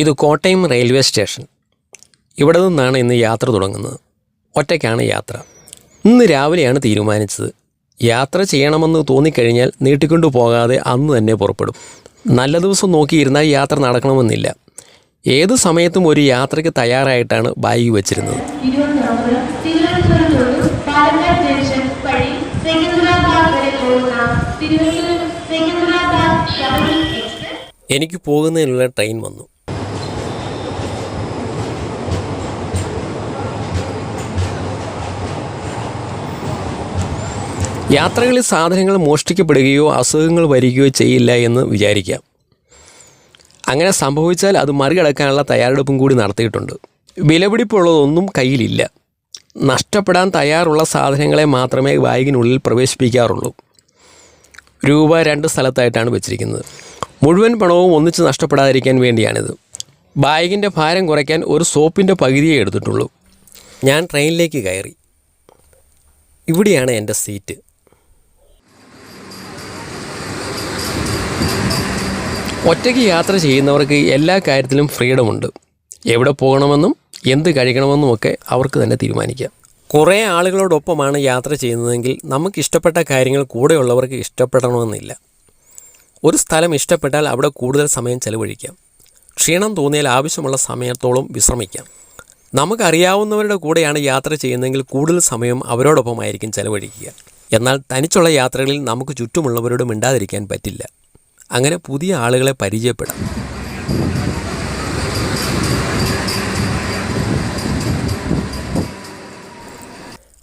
ഇത് Kottayam railway station. ഇവിടെ നിന്നാണ് ഇന്ന് യാത്ര തുടങ്ങുന്നത്. ഒറ്റയ്ക്കാണ് യാത്ര. ഇന്ന് രാവിലെയാണ് തീരുമാനിച്ചത്. യാത്ര ചെയ്യണമെന്ന് തോന്നിക്കഴിഞ്ഞാൽ നീട്ടിക്കൊണ്ടു പോകാതെ അന്ന് തന്നെ പുറപ്പെടും. നല്ല ദിവസം നോക്കിയിരുന്നാൽ യാത്ര നടക്കണമെന്നില്ല. ഏത് സമയത്തും ഒരു യാത്രയ്ക്ക് തയ്യാറായിട്ടാണ് ബാഗ് വെച്ചിരുന്നത്. എനിക്ക് പോകുന്നതിനുള്ള ട്രെയിൻ വന്നു. യാത്രകളിൽ സാധനങ്ങൾ മോഷ്ടിക്കപ്പെടുകയോ അസുഖങ്ങൾ വരികയോ ചെയ്യില്ല എന്ന് വിചാരിക്കാം അങ്ങനെ സംഭവിച്ചാൽ അത് മറികടക്കാനുള്ള തയ്യാറെടുപ്പും കൂടി നടത്തിയിട്ടുണ്ട്. വിലപിടിപ്പുള്ളതൊന്നും കയ്യിലില്ല. നഷ്ടപ്പെടാൻ തയ്യാറുള്ള സാധനങ്ങളെ മാത്രമേ ബാഗിനുള്ളിൽ പ്രവേശിപ്പിക്കാറുള്ളൂ. രൂപ രണ്ട് സ്ഥലത്തായിട്ടാണ് വെച്ചിരിക്കുന്നത്. മുഴുവൻ പണവും ഒന്നിച്ച് നഷ്ടപ്പെടാതിരിക്കാൻ വേണ്ടിയാണിത്. ബാഗിന്റെ ഭാരം കുറയ്ക്കാൻ ഒരു സോപ്പിന്റെ പകുതിയേ എടുത്തിട്ടുള്ളൂ. ഞാൻ ട്രെയിനിലേക്ക് കയറി. ഇവിടെയാണ് എന്റെ സീറ്റ്. ഒറ്റയ്ക്ക് യാത്ര ചെയ്യുന്നവർക്ക് എല്ലാ കാര്യത്തിലും ഫ്രീഡമുണ്ട് എവിടെ പോകണമെന്നും എന്ത് കഴിക്കണമെന്നും ഒക്കെ അവർക്ക് തന്നെ തീരുമാനിക്കാം. കുറേ ആളുകളോടൊപ്പമാണ് യാത്ര ചെയ്യുന്നതെങ്കിൽ നമുക്ക് ഇഷ്ടപ്പെട്ട കാര്യങ്ങൾ കൂടെയുള്ളവർക്ക് ഇഷ്ടപ്പെടണമെന്നില്ല. ഒരു സ്ഥലം ഇഷ്ടപ്പെട്ടാൽ അവിടെ കൂടുതൽ സമയം ചെലവഴിക്കാം. ക്ഷീണം തോന്നിയാൽ ആവശ്യമുള്ള സമയത്തോളം വിശ്രമിക്കാം. നമുക്കറിയാവുന്നവരുടെ കൂടെയാണ് യാത്ര ചെയ്യുന്നതെങ്കിൽ കൂടുതൽ സമയം അവരോടൊപ്പമായിരിക്കും ചെലവഴിക്കുക. എന്നാൽ തനിച്ചുള്ള യാത്രകളിൽ നമുക്ക് ചുറ്റുമുള്ളവരോട് മിണ്ടാതിരിക്കാൻ പറ്റില്ല. അങ്ങനെ പുതിയ ആളുകളെ പരിചയപ്പെടാം.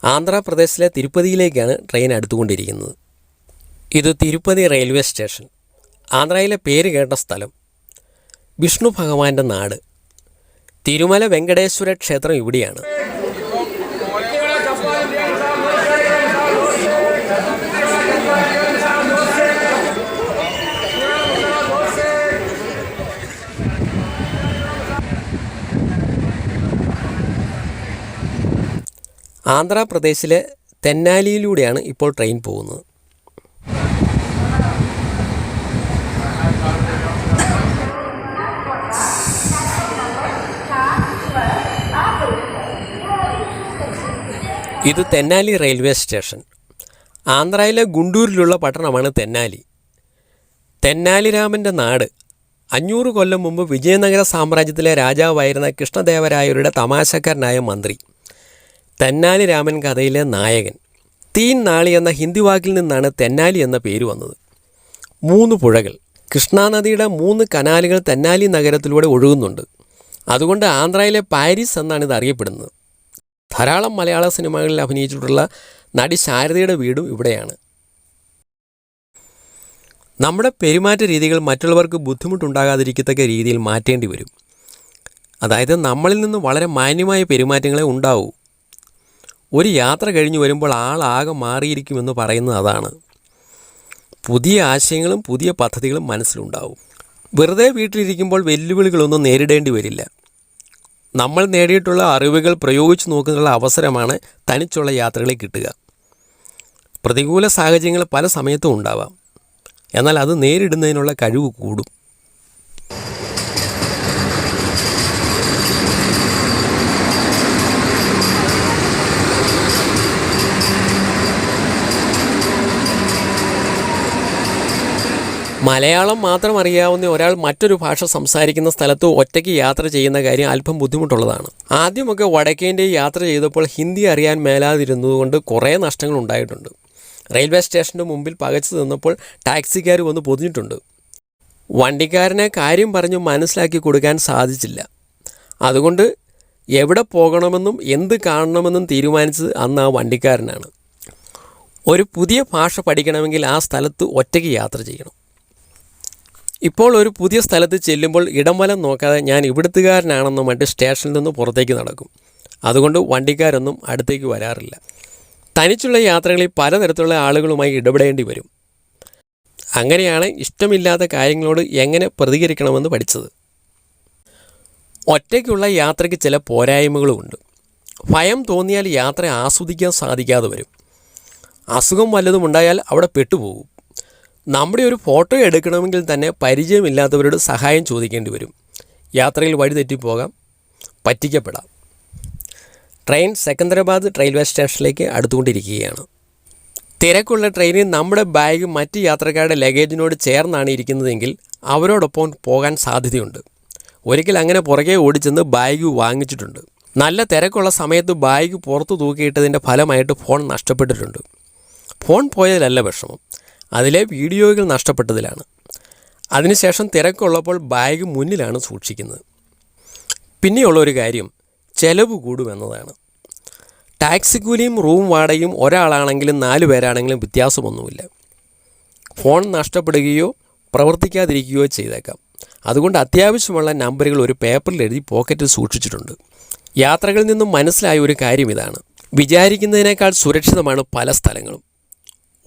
ആന്ധ്രാപ്രദേശിലെ തിരുപ്പതിയിലേക്കാണ് ട്രെയിൻ അടുത്തുകൊണ്ടിരിക്കുന്നത്. ഇത് തിരുപ്പതി റെയിൽവേ സ്റ്റേഷൻ. ആന്ധ്രയിലെ പേര് കേട്ട സ്ഥലം വിഷ്ണു ഭഗവാന്റെ നാട്. തിരുമല വെങ്കടേശ്വര ക്ഷേത്രം ഇവിടെയാണ്. ആന്ധ്രാപ്രദേശിലെ തെന്നാലിയിലൂടെയാണ് ഇപ്പോൾ ട്രെയിൻ പോകുന്നത്. ഇത് തെന്നാലി റെയിൽവേ സ്റ്റേഷൻ. ആന്ധ്രയിലെ ഗുണ്ടൂരിലുള്ള പട്ടണമാണ് തെന്നാലി. തെന്നാലി രാമന്റെ നാട്. അഞ്ഞൂറ് കൊല്ലം മുമ്പ് വിജയനഗര സാമ്രാജ്യത്തിലെ രാജാവായിരുന്ന കൃഷ്ണദേവരായരുടെ തമാശക്കാരനായ മന്ത്രി. തെന്നാലി രാമൻ കഥയിലെ നായകൻ. തീൻ നാളി എന്ന ഹിന്ദി വാക്കിൽ നിന്നാണ് തെന്നാലി എന്ന പേര് വന്നത്. മൂന്ന് പുഴകൾ. കൃഷ്ണാനദിയുടെ മൂന്ന് കനാലുകൾ തെന്നാലി നഗരത്തിലൂടെ ഒഴുകുന്നുണ്ട്. അതുകൊണ്ട് ആന്ധ്രയിലെ പാരീസ് എന്നാണ് ഇത് അറിയപ്പെടുന്നത്. ധാരാളം മലയാള സിനിമകളിൽ അഭിനയിച്ചിട്ടുള്ള നടി ശാരദയുടെ വീടും ഇവിടെയാണ്. നമ്മുടെ പെരുമാറ്റ രീതികൾ മറ്റുള്ളവർക്ക് ബുദ്ധിമുട്ടുണ്ടാകാതിരിക്കത്തക്ക രീതിയിൽ മാറ്റേണ്ടി വരും. അതായത് നമ്മളിൽ നിന്ന് വളരെ മാന്യമായ പെരുമാറ്റങ്ങളെ ഉണ്ടാവൂ. ഒരു യാത്ര കഴിഞ്ഞു വരുമ്പോൾ ആളാകെ മാറിയിരിക്കുമെന്ന് പറയുന്നത് അതാണ്. പുതിയ ആശയങ്ങളും പുതിയ പദ്ധതികളും മനസ്സിലുണ്ടാവും. വെറുതെ വീട്ടിലിരിക്കുമ്പോൾ വെല്ലുവിളികളൊന്നും നേരിടേണ്ടി വരില്ല. നമ്മൾ നേടിയിട്ടുള്ള അറിവുകൾ പ്രയോഗിച്ചു നോക്കുന്നതിനുള്ള അവസരമാണ് തനിച്ചുള്ള യാത്രകളിൽ കിട്ടുക. പ്രതികൂല സാഹചര്യങ്ങൾ പല സമയത്തും ഉണ്ടാവാം. എന്നാൽ അത് നേരിടുന്നതിനുള്ള കഴിവ് കൂടും. മലയാളം മാത്രം അറിയാവുന്ന ഒരാൾ മറ്റൊരു ഭാഷ സംസാരിക്കുന്ന സ്ഥലത്ത് ഒറ്റയ്ക്ക് യാത്ര ചെയ്യുന്ന കാര്യം അല്പം ബുദ്ധിമുട്ടുള്ളതാണ്. ആദ്യമൊക്കെ വടക്കേന്റെ യാത്ര ചെയ്തപ്പോൾ ഹിന്ദി അറിയാൻ മേലാതിരുന്നതുകൊണ്ട് കുറേ നഷ്ടങ്ങൾ ഉണ്ടായിട്ടുണ്ട്. റെയിൽവേ സ്റ്റേഷന്റെ മുമ്പിൽ പകച്ചു നിന്നപ്പോൾ ടാക്സിക്കാർ വന്ന് പൊതിഞ്ഞിട്ടുണ്ട്. വണ്ടിക്കാരനെ കാര്യം പറഞ്ഞ് മനസ്സിലാക്കി കൊടുക്കാൻ സാധിച്ചില്ല. അതുകൊണ്ട് എവിടെ പോകണമെന്നും എന്ത് കാണണമെന്നും തീരുമാനിച്ചത് അന്ന് ആ വണ്ടിക്കാരനാണ്. ഒരു പുതിയ ഭാഷ പഠിക്കണമെങ്കിൽ ആ സ്ഥലത്ത് ഒറ്റയ്ക്ക് യാത്ര ചെയ്യണം. ഇപ്പോൾ ഒരു പുതിയ സ്ഥലത്ത് ചെല്ലുമ്പോൾ ഇടം വലം നോക്കാതെ ഞാൻ ഇവിടുത്തുകാരനാണെന്നും മറ്റ് സ്റ്റേഷനിൽ നിന്ന് പുറത്തേക്ക് നടക്കും. അതുകൊണ്ട് വണ്ടിക്കാരൊന്നും അടുത്തേക്ക് വരാറില്ല. തനിച്ചുള്ള യാത്രകളിൽ പലതരത്തിലുള്ള ആളുകളുമായി ഇടപെടേണ്ടി വരും. അങ്ങനെയാണ് ഇഷ്ടമില്ലാത്ത കാര്യങ്ങളോട് എങ്ങനെ പ്രതികരിക്കണമെന്ന് പഠിച്ചത്. ഒറ്റയ്ക്കുള്ള യാത്രയ്ക്ക് ചില പോരായ്മകളുമുണ്ട് ഭയം തോന്നിയാൽ യാത്ര ആസ്വദിക്കാൻ സാധിക്കാതെ വരും. അസുഖം വല്ലതും ഉണ്ടായാൽ അവിടെ പെട്ടുപോകും. നമ്മുടെ ഒരു ഫോട്ടോ എടുക്കണമെങ്കിൽ തന്നെ പരിചയമില്ലാത്തവരോട് സഹായം ചോദിക്കേണ്ടി വരും. യാത്രയിൽ വഴിതെറ്റിപ്പോകാം പറ്റിക്കപ്പെടാം. ട്രെയിൻ സെക്കന്ദരാബാദ് റെയിൽവേ സ്റ്റേഷനിലേക്ക് അടുത്തുകൊണ്ടിരിക്കുകയാണ്. തിരക്കുള്ള ട്രെയിനിൽ നമ്മുടെ ബാഗ് മറ്റ് യാത്രക്കാരുടെ ലഗേജിനോട് ചേർന്നാണ് ഇരിക്കുന്നതെങ്കിൽ അവരോടൊപ്പം പോകാൻ സാധ്യതയുണ്ട്. ഒരിക്കൽ അങ്ങനെ പുറകെ ഓടിച്ചെന്ന് ബാഗ് വാങ്ങിച്ചിട്ടുണ്ട്. നല്ല തിരക്കുള്ള സമയത്ത് ബാഗ് പുറത്തു തൂക്കിയിട്ടതിന്റെ ഫലമായിട്ട് ഫോൺ നഷ്ടപ്പെട്ടിട്ടുണ്ട്. ഫോൺ പോയതിലല്ല വിഷമം. അതിലെ വീഡിയോകൾ നഷ്ടപ്പെട്ടതിലാണ്. അതിനുശേഷം തിരക്കുള്ളപ്പോൾ ബാഗ് മുന്നിലാണ് സൂക്ഷിക്കുന്നത്. പിന്നെയുള്ള ഒരു കാര്യം ചെലവ് കൂടുമെന്നതാണ്. ടാക്സി കൂലിയും റൂം വാടകയും ഒരാളാണെങ്കിലും നാല് പേരാണെങ്കിലും വ്യത്യാസമൊന്നുമില്ല. ഫോൺ നഷ്ടപ്പെടുകയോ പ്രവർത്തിക്കാതിരിക്കുകയോ ചെയ്തേക്കാം. അതുകൊണ്ട് അത്യാവശ്യമുള്ള നമ്പറുകൾ ഒരു പേപ്പറിൽ എഴുതി പോക്കറ്റിൽ സൂക്ഷിച്ചിട്ടുണ്ട്. യാത്രകളിൽ നിന്നും മനസ്സിലായ ഒരു കാര്യം ഇതാണ്. വിചാരിക്കുന്നതിനേക്കാൾ സുരക്ഷിതമാണ് പല സ്ഥലങ്ങളും.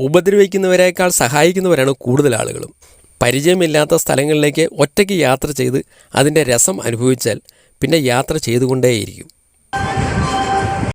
ഉപദ്രവിക്കുന്നവരേക്കാൾ സഹായിക്കുന്നവരാണ് കൂടുതൽ ആളുകളും. പരിചയമില്ലാത്ത സ്ഥലങ്ങളിലേക്ക് ഒറ്റയ്ക്ക് യാത്ര ചെയ്ത് അതിന്റെ രസം അനുഭവിച്ചാൽ പിന്നെ യാത്ര ചെയ്തുകൊണ്ടേയിരിക്കും.